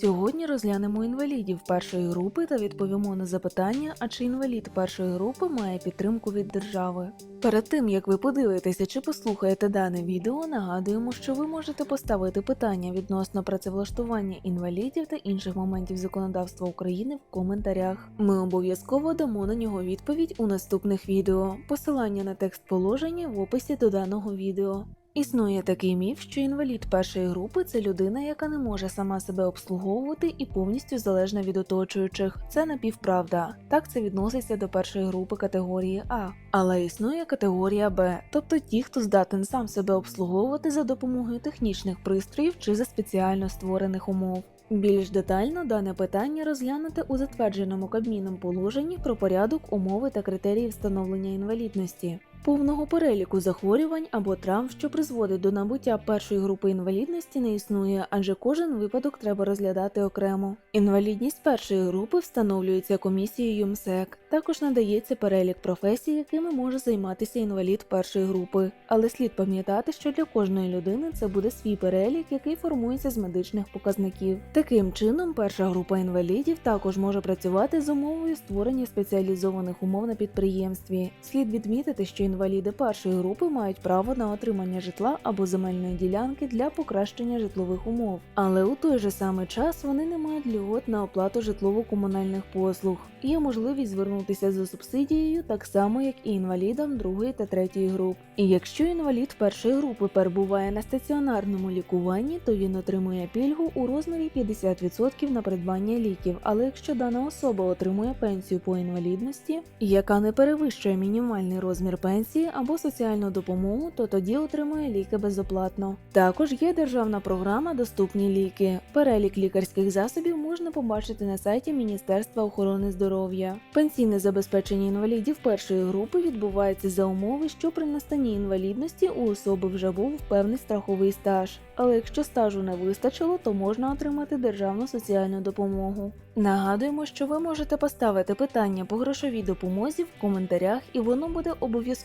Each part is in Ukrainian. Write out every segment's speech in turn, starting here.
Сьогодні розглянемо інвалідів першої групи та відповімо на запитання, а чи інвалід першої групи має підтримку від держави. Перед тим як ви подивитеся чи послухаєте дане відео, нагадуємо, що ви можете поставити питання відносно працевлаштування інвалідів та інших моментів законодавства України в коментарях. Ми обов'язково дамо на нього відповідь у наступних відео. Посилання на текст положення в описі до даного відео. Існує такий міф, що інвалід першої групи це людина, яка не може сама себе обслуговувати і повністю залежна від оточуючих. Це напівправда. Так це відноситься до першої групи категорії А. Але існує категорія Б, тобто ті, хто здатен сам себе обслуговувати за допомогою технічних пристроїв чи за спеціально створених умов. Більш детально дане питання розглянути у затвердженому Кабміном положенні про порядок, умови та критерії встановлення інвалідності. Повного переліку захворювань або травм, що призводить до набуття першої групи інвалідності, не існує, адже кожен випадок треба розглядати окремо. Інвалідність першої групи встановлюється комісією МСЕК. Також надається перелік професій, якими може займатися інвалід першої групи. Але слід пам'ятати, що для кожної людини це буде свій перелік, який формується з медичних показників. Таким чином, перша група інвалідів також може працювати з умовою створення спеціалізованих умов на підприємстві. Слід відмітити, що інваліди першої групи мають право на отримання житла або земельної ділянки для покращення житлових умов, але у той же самий час вони не мають льгот на оплату житлово-комунальних послуг. Є можливість звернутися за субсидією так само, як і інвалідам другої та третьої груп. І якщо інвалід першої групи перебуває на стаціонарному лікуванні, то він отримує пільгу у розмірі 50% на придбання ліків. Але якщо дана особа отримує пенсію по інвалідності, яка не перевищує мінімальний розмір пенсії або соціальну допомогу, то тоді отримує ліки безоплатно. Також є державна програма Доступні ліки. Перелік лікарських засобів можна побачити на сайті Міністерства охорони здоров'я. Пенсійне забезпечення інвалідів першої групи відбувається за умови, що при настанні інвалідності у особи вже був певний страховий стаж. Але якщо стажу не вистачило, то можна отримати державну соціальну допомогу. Нагадуємо, що ви можете поставити питання по грошовій допомозі в коментарях, і воно буде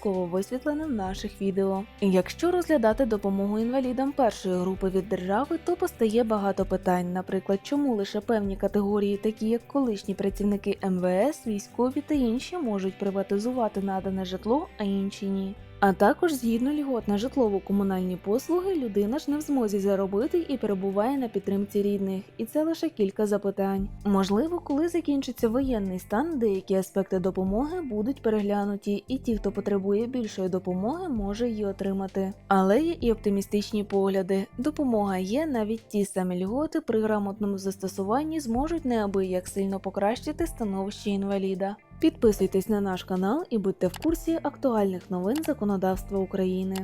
обов'язково висвітлене в наших відео. Якщо розглядати допомогу інвалідам першої групи від держави, то постає багато питань, наприклад, чому лише певні категорії, такі як колишні працівники МВС, військові та інші, можуть приватизувати надане житло, а інші ні. А також згідно льгот на житлово-комунальні послуги, людина ж не в змозі заробити і перебуває на підтримці рідних, і це лише кілька запитань. Можливо, коли закінчиться воєнний стан, деякі аспекти допомоги будуть переглянуті, і ті, хто потребує більшої допомоги, може її отримати. Але є і оптимістичні погляди. Допомога є, навіть ті самі льготи при грамотному застосуванні зможуть неабияк сильно покращити становище інваліда. Підписуйтесь на наш канал і будьте в курсі актуальних новин законодавства України.